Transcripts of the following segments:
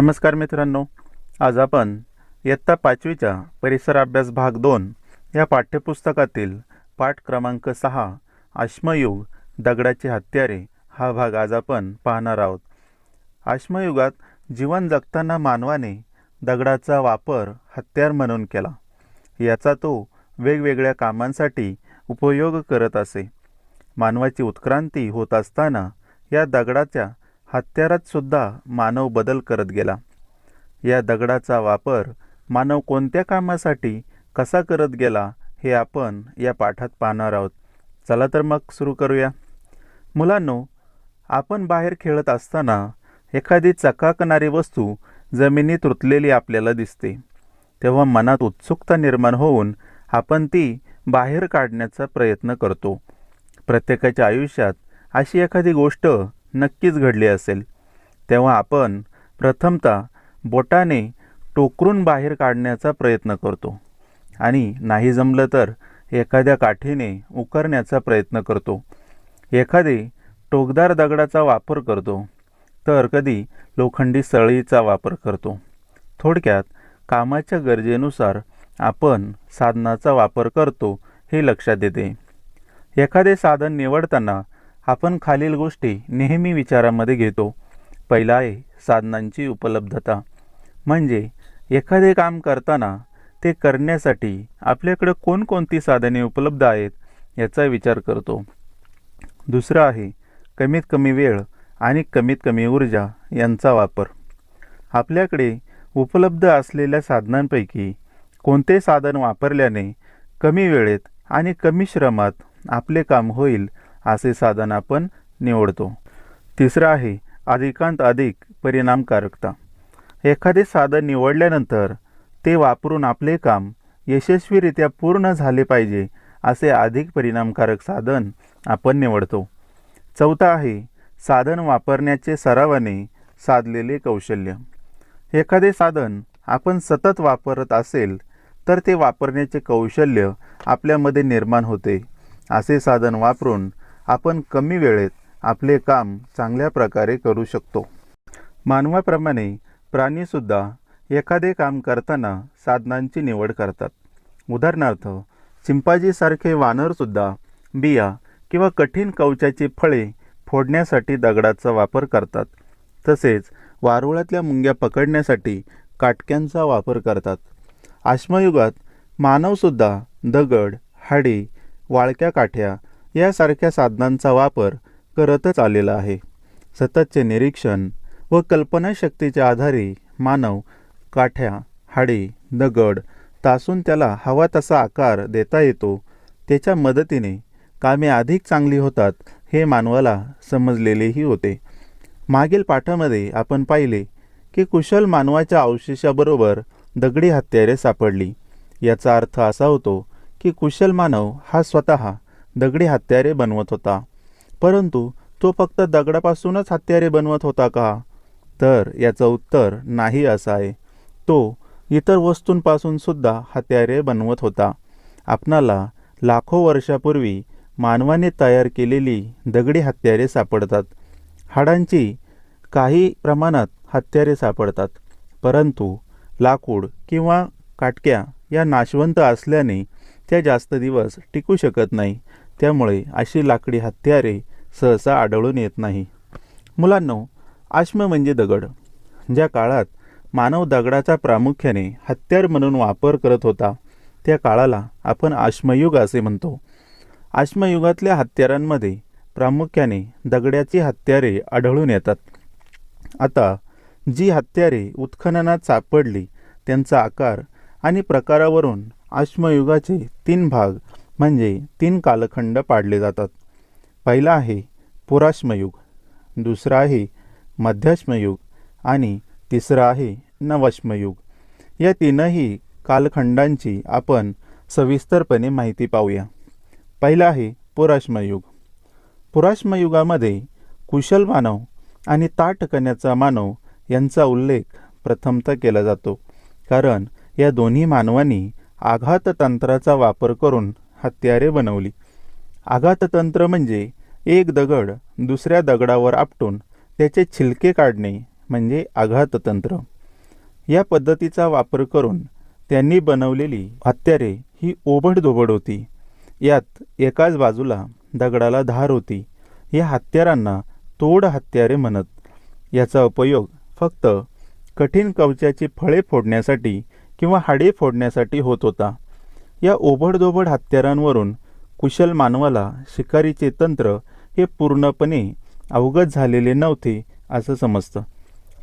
नमस्कार मित्रांनो. आज आपण इयत्ता पाचवीच्या परिसर अभ्यास भाग दोन या पाठ्यपुस्तकातील पाठ क्रमांक सहा आश्मयुग दगडाची हत्यारे हा भाग आज आपण पाहणार आहोत. आश्मयुगात जीवन जगताना मानवाने दगडाचा वापर हत्यार म्हणून केला. याचा तो वेगवेगळ्या कामांसाठी उपयोग करत असे. मानवाची उत्क्रांती होत असताना या दगडाच्या हत्यारात सुद्धा मानव बदल करत गेला. या दगडाचा वापर मानव कोणत्या कामासाठी कसा करत गेला हे आपण या पाठात पाहणार आहोत. चला तर मग सुरू करूया. मुलांनो आपण बाहेर खेळत असताना एखादी चकाकणारी वस्तू जमिनीत रुतलेली आपल्याला दिसते. तेव्हा मनात उत्सुकता निर्माण होऊन आपण ती बाहेर काढण्याचा प्रयत्न करतो. प्रत्येकाच्या आयुष्यात अशी एखादी गोष्ट नक्कीच घडली असेल. तेव्हा आपण प्रथमतः बोटाने टोकरून बाहेर काढण्याचा प्रयत्न करतो. आणि नाही जमलं तर एखाद्या काठीने उकरण्याचा प्रयत्न करतो. एखादे टोकदार दगडाचा वापर करतो तर कधी लोखंडी सळीचा वापर करतो. थोडक्यात कामाच्या गरजेनुसार आपण साधनाचा वापर करतो हे लक्षात येते. एखादे साधन निवडताना आपण खालील गोष्टी नेहमी विचारामध्ये घेतो. पहिला आहे साधनांची उपलब्धता. म्हणजे एखादे काम करताना ते करण्यासाठी आपल्याकडे कोणकोणती साधने उपलब्ध आहेत याचा विचार करतो. दुसरं आहे कमीत कमी वेळ आणि कमीत कमी ऊर्जा यांचा वापर. आपल्याकडे उपलब्ध असलेल्या साधनांपैकी कोणते साधन वापरल्याने कमी वेळेत आणि कमी श्रमात आपले काम होईल असे साधन आपण निवडतो. तिसरं आहे अधिकांत अधिक परिणामकारकता. एखादे साधन निवडल्यानंतर ते वापरून आपले काम यशस्वीरित्या पूर्ण झाले पाहिजे असे अधिक परिणामकारक साधन आपण निवडतो. चौथा आहे साधन वापरण्याचे सरावाने साधलेले कौशल्य. एखादे साधन आपण सतत वापरत असेल तर ते वापरण्याचे कौशल्य आपल्यामध्ये निर्माण होते. असे साधन वापरून आपण कमी वेळेत आपले काम चांगल्या प्रकारे करू शकतो. मानवाप्रमाणे प्राणीसुद्धा एखादे काम करताना साधनांची निवड करतात. उदाहरणार्थ चिंपाजीसारखे वानरसुद्धा बिया किंवा कठीण कवचाची फळे फोडण्यासाठी दगडाचा वापर करतात. तसेच वारुळातल्या मुंग्या पकडण्यासाठी काटक्यांचा वापर करतात. आश्मयुगात मानवसुद्धा दगड हाडी वाळक्या काठ्या यासारख्या साधनांचा वापर करतच आलेला आहे. सततचे निरीक्षण व कल्पनाशक्तीच्या आधारे मानव काठ्या हाडे दगड तासून त्याला हवा तसा आकार देता येतो त्याच्या मदतीने कामे अधिक चांगली होतात हे मानवाला समजलेलेही होते. मागील पाठामध्ये आपण पाहिले की कुशल मानवाच्या अवशेषाबरोबर दगडी हत्यारे सापडली. याचा अर्थ असा होतो की कुशल मानव हा स्वतः दगडी हत्यारे बनवत होता. परंतु तो फक्त दगडापासूनच हत्यारे बनवत होता का? तर याचं उत्तर नाही असं आहे तो इतर वस्तूंपासून सुद्धा हत्यारे बनवत होता. आपणाला लाखो वर्षापूर्वी मानवाने तयार केलेली दगडी हत्यारे सापडतात. हाडांची काही प्रमाणात हत्यारे सापडतात. परंतु लाकूड किंवा काटक्या या नाशवंत असल्याने त्या जास्त दिवस टिकू शकत नाही. त्यामुळे अशी लाकडी हत्यारे सहसा आढळून येत नाही. मुलांनो आश्म म्हणजे दगड ज्या काळात मानव दगडाचा प्रामुख्याने हत्यार म्हणून वापर करत होता त्या काळाला आपण आश्मयुग असे म्हणतो. आश्मयुगातल्या हत्यारांमध्ये प्रामुख्याने दगडाची हत्यारे आढळून येतात. आता जी हत्यारे उत्खननात सापडली त्यांचा आकार आणि प्रकारावरून आश्मयुगाचे तीन भाग म्हणजे तीन कालखंड पाडले जातात. पहिला आहे पुराश्मयुग दुसरा आहे मध्याश्मयुग आणि तिसरा आहे नवश्मयुग. या तीनही कालखंडांची आपण सविस्तरपणे माहिती पाहूया. पहिला आहे पुराश्मयुग. पुराश्मयुगामध्ये कुशल मानव आणि ताटकण्याचा मानव यांचा उल्लेख प्रथमतः केला जातो. कारण या दोन्ही मानवांनी आघात तंत्राचा वापर करून हत्यारे बनवली. आघाततंत्र म्हणजे एक दगड दुसऱ्या दगडावर आपटून त्याचे छिलके काढणे म्हणजे आघाततंत्र. या पद्धतीचा वापर करून त्यांनी बनवलेली हत्यारे ही ओबडधोबड होती. यात एकाच बाजूला दगडाला धार होती. या हत्यारांना तोड हत्यारे म्हणत याचा उपयोग फक्त कठीण कवचाची फळे फोडण्यासाठी किंवा हाडे फोडण्यासाठी होत होता. या ओबडधोबड हत्यारांवरून कुशल मानवाला शिकारीचे तंत्र हे पूर्णपणे अवगत झालेले नव्हते असं समजतं.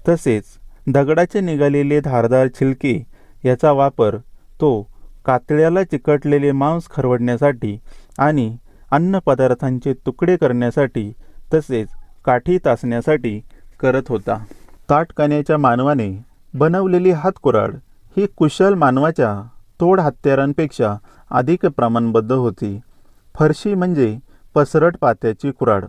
तसेच दगडाचे निघालेले धारदार छिलके याचा वापर तो कातळ्याला चिकटलेले मांस खरवडण्यासाठी आणि अन्नपदार्थांचे तुकडे करण्यासाठी तसेच काठी तासण्यासाठी करत होता. ताटकाण्याच्या मानवाने बनवलेली हातकुराड ही कुशल मानवाच्या तोड हत्यारांपेक्षा अधिक प्रमाणबद्ध होती. फरशी म्हणजे पसरट पात्याची कुराड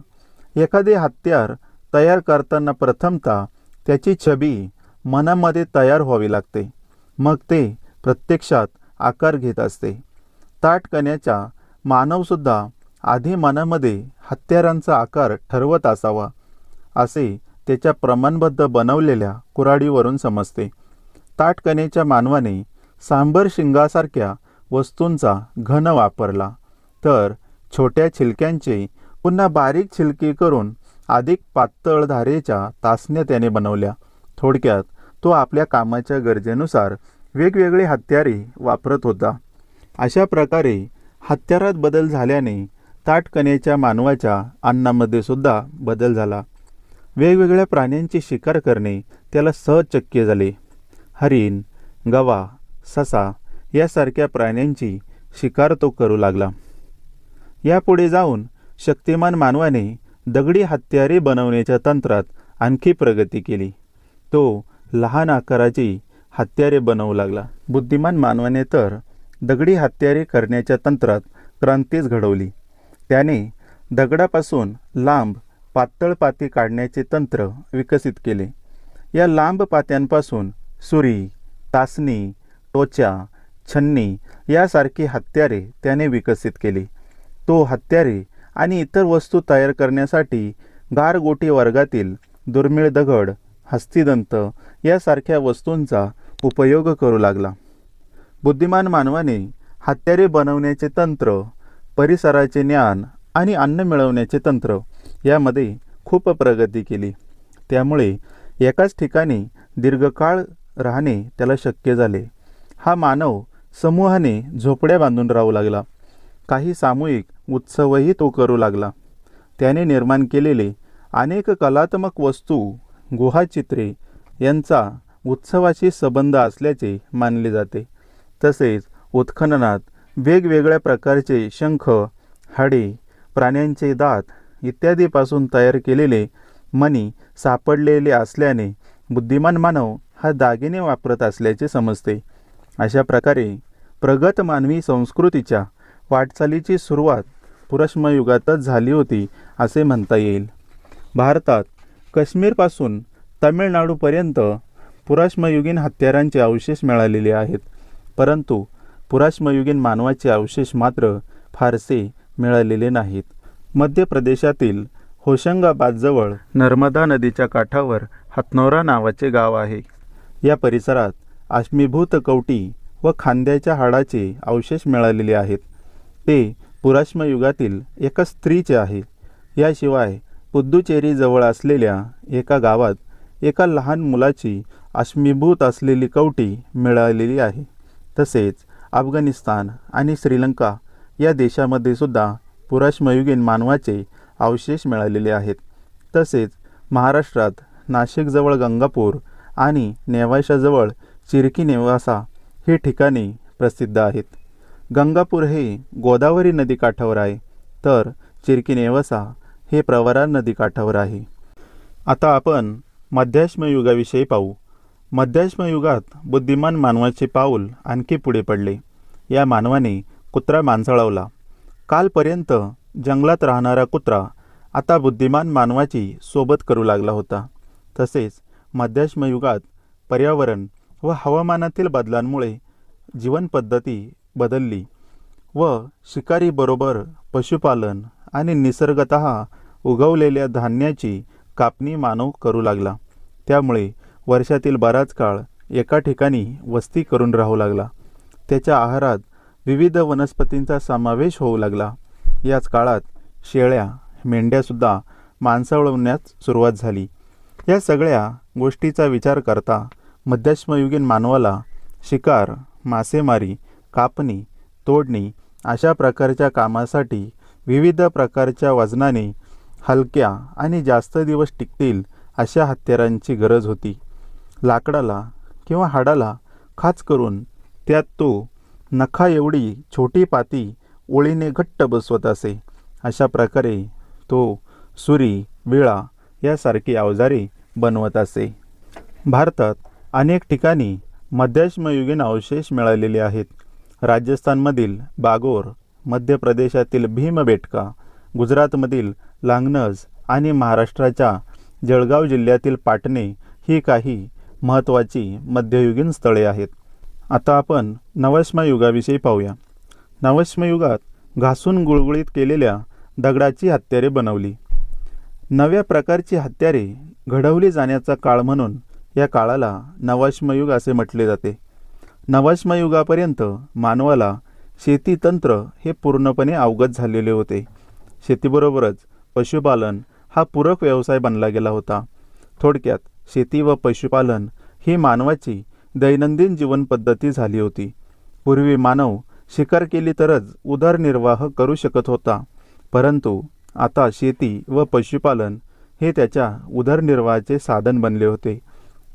एखादे हत्यार तयार करताना प्रथमतः त्याची छबी मनामध्ये तयार व्हावी लागते. मग ते प्रत्यक्षात आकार घेत असते. ताटकण्याच्या मानवसुद्धा आधी मनामध्ये हत्यारांचा आकार ठरवत असावा असे त्याच्या प्रमाणबद्ध बनवलेल्या कुराडीवरून समजते. ताटकनेच्या मानवाने सांबर शिंगासारख्या वस्तूंचा घन वापरला. तर छोट्या छिलक्यांचे पुन्हा बारीक छिलके करून अधिक पातळ धारेच्या तासण्या त्याने बनवल्या. थोडक्यात तो आपल्या कामाच्या गरजेनुसार वेगवेगळे हत्यारे वापरत होता. अशा प्रकारे हत्यारात बदल झाल्याने ताटकनेच्या मानवाच्या अन्नामध्ये सुद्धा बदल झाला. वेगवेगळ्या प्राण्यांची शिकार करणे त्याला सहज शक्य झाले. हरिण गवा ससा यासारख्या प्राण्यांची शिकार तो करू लागला. यापुढे जाऊन शक्तिमान मानवाने दगडी हत्यारे बनवण्याच्या तंत्रात आणखी प्रगती केली. तो लहान आकाराची हत्यारे बनवू लागला. बुद्धिमान मानवाने तर दगडी हत्यारे करण्याच्या तंत्रात क्रांतीच घडवली. त्याने दगडापासून लांब पातळ पाती काढण्याचे तंत्र विकसित केले. या लांब पात्यांपासून सुरी तासनी टोचा छन्नी यासारखी हत्यारे त्याने विकसित केली. तो हत्यारे आणि इतर वस्तू तयार करण्यासाठी गारगोटी वर्गातील दुर्मिळ दगड हस्तिदंत यासारख्या वस्तूंचा उपयोग करू लागला. बुद्धिमान मानवाने हत्यारे बनवण्याचे तंत्र परिसराचे ज्ञान आणि अन्न मिळवण्याचे तंत्र यामध्ये खूप प्रगती केली. त्यामुळे एकाच ठिकाणी दीर्घकाळ राहणे त्याला शक्य झाले. हा मानव समूहाने झोपड्या बांधून राहू लागला. काही सामूहिक उत्सवही तो करू लागला. त्याने निर्माण केलेले अनेक कलात्मक वस्तू गुहाचित्रे यांचा उत्सवाशी संबंध असल्याचे मानले जाते. तसेच उत्खननात वेगवेगळ्या प्रकारचे शंख हाडे प्राण्यांचे दात इत्यादीपासून तयार केलेले मणी सापडलेले असल्याने बुद्धिमान मानव हा दागिने वापरत असल्याचे समजते. अशा प्रकारे प्रगत मानवी संस्कृतीच्या वाटचालीची सुरुवात पुरश्मयुगातच झाली होती असे म्हणता येईल. भारतात काश्मीरपासून तमिळनाडूपर्यंत पुराश्मयुगीन हत्यारांचे अवशेष मिळालेले आहेत परंतु पुराश्मयुगीन मानवाचे अवशेष मात्र फारसे मिळालेले नाहीत. मध्य प्रदेशातील होशंगाबादजवळ नर्मदा नदीच्या काठावर हतनोरा नावाचे गाव आहे. या परिसरात आश्मीभूत कवटी व खांद्याच्या हाडाचे अवशेष मिळालेले आहेत. ते पुराश्मयुगातील एका स्त्रीचे आहे. याशिवाय पुद्दुचेरीजवळ असलेल्या एका गावात एका लहान मुलाची अश्मीभूत असलेली कवटी मिळालेली आहे. तसेच अफगाणिस्तान आणि श्रीलंका या देशामध्ये सुद्धा पुराश्मयुगीन मानवाचे अवशेष मिळालेले आहेत. तसेच महाराष्ट्रात नाशिकजवळ गंगापूर आणि नेवाशाजवळ चिरकी नेवासा ही ठिकाणी प्रसिद्ध आहेत. गंगापूर हे गोदावरी नदीकाठावर आहे. तर चिरकी नेवासा हे प्रवरा नदीकाठावर आहे. आता आपण मध्याश्मयुगाविषयी पाहू. मध्याश्मयुगात बुद्धिमान मानवाचे पाऊल आणखी पुढे पडले. या मानवाने कुत्रा माणसाळवला कालपर्यंत जंगलात राहणारा कुत्रा आता बुद्धिमान मानवाची सोबत करू लागला होता. तसेच युगात पर्यावरण व हवामानातील बदलांमुळे जीवनपद्धती बदलली व शिकारीबरोबर पशुपालन आणि निसर्गत उगवलेल्या धान्याची कापणी मानव करू लागला. त्यामुळे वर्षातील बराच काळ एका ठिकाणी वस्ती करून राहू लागला. त्याच्या आहारात विविध वनस्पतींचा समावेश होऊ लागला. याच काळात शेळ्या मेंढ्यासुद्धा माणसाळवण्यास सुरुवात झाली. या सगळ्या गोष्टीचा विचार करता मध्याश्मयुगीन मानवाला शिकार मासेमारी कापणी तोडणी अशा प्रकारच्या कामासाठी विविध प्रकारच्या वजनाने हलक्या आणि जास्त दिवस टिकतील अशा हत्यारांची गरज होती. लाकडाला किंवा हाडाला खाच करून त्यात तो नखा एवढी छोटी पाती ओळीने घट्ट बसवत असे. अशा प्रकारे तो सुरी विळा यासारखी अवजारे बनवत असे. भारतात अनेक ठिकाणी मध्यश्मयुगीन अवशेष मिळालेले आहेत. राजस्थानमधील बागोर मध्य प्रदेशातील भीमबेटका गुजरातमधील लांगनज आणि महाराष्ट्राच्या जळगाव जिल्ह्यातील पाटणे ही काही महत्त्वाची मध्ययुगीन स्थळे आहेत. आता आपण नवश्मयुगाविषयी पाहूया. नवश्मयुगात घासून गुळगुळीत केलेल्या दगडाची हत्यारे बनवली. नव्या प्रकारची हत्यारे घडवली जाण्याचा काळ म्हणून या काळाला नवाश्मयुग असे म्हटले जाते. नवाश्मयुगापर्यंत मानवाला शेतीतंत्र हे पूर्णपणे अवगत झालेले होते. शेतीबरोबरच पशुपालन हा पूरक व्यवसाय बनला गेला होता. थोडक्यात शेती व पशुपालन ही मानवाची दैनंदिन जीवनपद्धती झाली होती. पूर्वी मानव शिकार केली तरच उदरनिर्वाह करू शकत होता. परंतु आता शेती व पशुपालन हे त्याच्या उदरनिर्वाहाचे साधन बनले होते.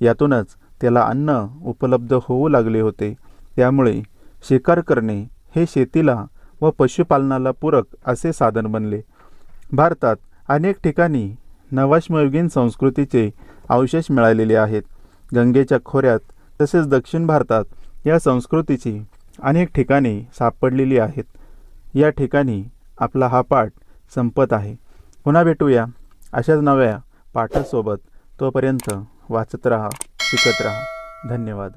यातूनच त्याला अन्न उपलब्ध होऊ लागले होते. त्यामुळे शिकार करणे हे शेतीला व पशुपालनाला पूरक असे साधन बनले. भारतात अनेक ठिकाणी नवाश्मयुगीन संस्कृतीचे अवशेष मिळालेले आहेत. गंगेच्या खोऱ्यात तसेच दक्षिण भारतात या संस्कृतीची अनेक ठिकाणी सापडलेली आहेत. या ठिकाणी आपला हा पाठ संपत आहे. पुन्हा भेटूया. अशाच नव्या पाठासोबत तोपर्यंत वाचत राहा शिकत राहा. धन्यवाद.